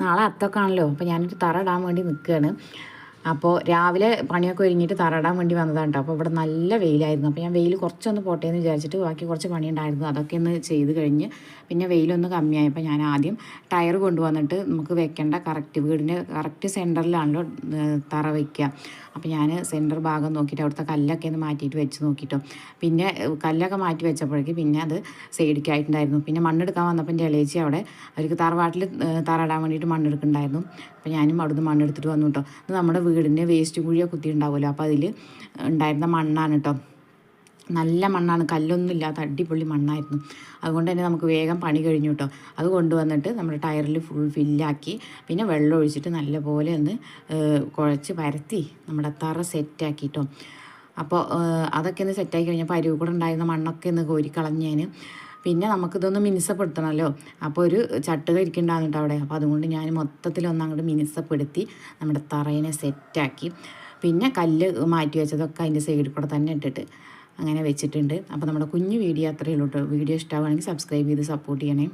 നാളെ അത്തൊക്കെ ആണല്ലോ. അപ്പോൾ ഞാനൊരു തറ ഇടാൻ വേണ്ടി നിൽക്കുകയാണ് അപ്പോൾ രാവിലെ പണിയൊക്കെ ഒരുങ്ങിയിട്ട് തറയിടാൻ വേണ്ടി വന്നതാണ് കേട്ടോ അപ്പോൾ ഇവിടെ നല്ല വെയിലായിരുന്നു. അപ്പോൾ ഞാൻ വെയിൽ കുറച്ചൊന്ന് പോട്ടെ എന്ന് വിചാരിച്ചിട്ട് ബാക്കി കുറച്ച് പണി ഉണ്ടായിരുന്നു അതൊക്കെ ഒന്ന് ചെയ്ത് കഴിഞ്ഞ് പിന്നെ വെയിലൊന്ന് കമ്മിയായപ്പോൾ ഞാൻ ആദ്യം ടയർ കൊണ്ടുവന്നിട്ട് നമുക്ക് വെക്കേണ്ട കറക്റ്റ് വീടിന്റെ കറക്റ്റ് സെന്ററിലാണല്ലോ തറ വയ്ക്കുക അപ്പോൾ ഞാൻ സെന്റർ ഭാഗം നോക്കിയിട്ട് അവിടുത്തെ കല്ലൊക്കെ ഒന്ന് മാറ്റിയിട്ട് വെച്ച് നോക്കിയിട്ടോ പിന്നെ കല്ലൊക്കെ മാറ്റി വെച്ചപ്പോഴേക്ക് പിന്നെ അത് സൈഡിക്കായിട്ടുണ്ടായിരുന്നു. പിന്നെ മണ്ണെടുക്കാൻ വന്നപ്പോൾ എന്റെ അവിടെ അവർക്ക് തറവാട്ടിൽ തറ ഇടാൻ വേണ്ടിയിട്ട് മണ്ണെടുക്കുന്നുണ്ടായിരുന്നു. അപ്പോൾ ഞാനും അവിടുന്ന് മണ്ണെടുത്തിട്ട് വന്നു കേട്ടോ ഇത് നമ്മുടെ വീടിന്റെ വേസ്റ്റ് കുഴിയൊക്കെ കുത്തി ഉണ്ടാവുമല്ലോ അപ്പോൾ അതിൽ ഉണ്ടായിരുന്ന മണ്ണാണ് കേട്ടോ നല്ല മണ്ണാണ്. കല്ലൊന്നും ഇല്ലാത്ത അടിപൊളി മണ്ണായിരുന്നു. അതുകൊണ്ട് തന്നെ നമുക്ക് വേഗം പണി കഴിഞ്ഞു കേട്ടോ അത് കൊണ്ടുവന്നിട്ട് നമ്മുടെ ടയറിൽ ഫുൾ ഫില്ലാക്കി പിന്നെ വെള്ളം ഒഴിച്ചിട്ട് നല്ലപോലെ ഒന്ന് കുഴച്ച് പരത്തി നമ്മുടെ തറ സെറ്റാക്കി കേട്ടോ അപ്പോൾ അതൊക്കെ ഒന്ന് സെറ്റാക്കി കഴിഞ്ഞപ്പോൾ അരുവ് കൂടെ ഉണ്ടായിരുന്ന മണ്ണൊക്കെ ഒന്ന് കോരിക്കളഞ്ഞേന് പിന്നെ നമുക്കിതൊന്ന് മിനുസപ്പെടുത്തണമല്ലോ അപ്പോൾ ഒരു ചട്ടുക ഇരിക്കുന്നുണ്ടാകുന്നുണ്ട് അവിടെ. അപ്പോൾ അതുകൊണ്ട് ഞാൻ മൊത്തത്തിലൊന്ന് അങ്ങോട്ട് മിനുസപ്പെടുത്തി നമ്മുടെ തറയിനെ സെറ്റാക്കി. പിന്നെ കല്ല് മാറ്റി വെച്ചതൊക്കെ അതിന്റെ സൈഡിൽ കൂടെ തന്നെ ഇട്ടിട്ട് അങ്ങനെ വെച്ചിട്ടുണ്ട്. അപ്പോൾ നമ്മുടെ കുഞ്ഞു വീഡിയോ അത്രയേ ഉള്ളൂ വീഡിയോ ഇഷ്ടമാവുകയാണെങ്കിൽ സബ്സ്ക്രൈബ് ചെയ്ത് സപ്പോർട്ട് ചെയ്യണേ.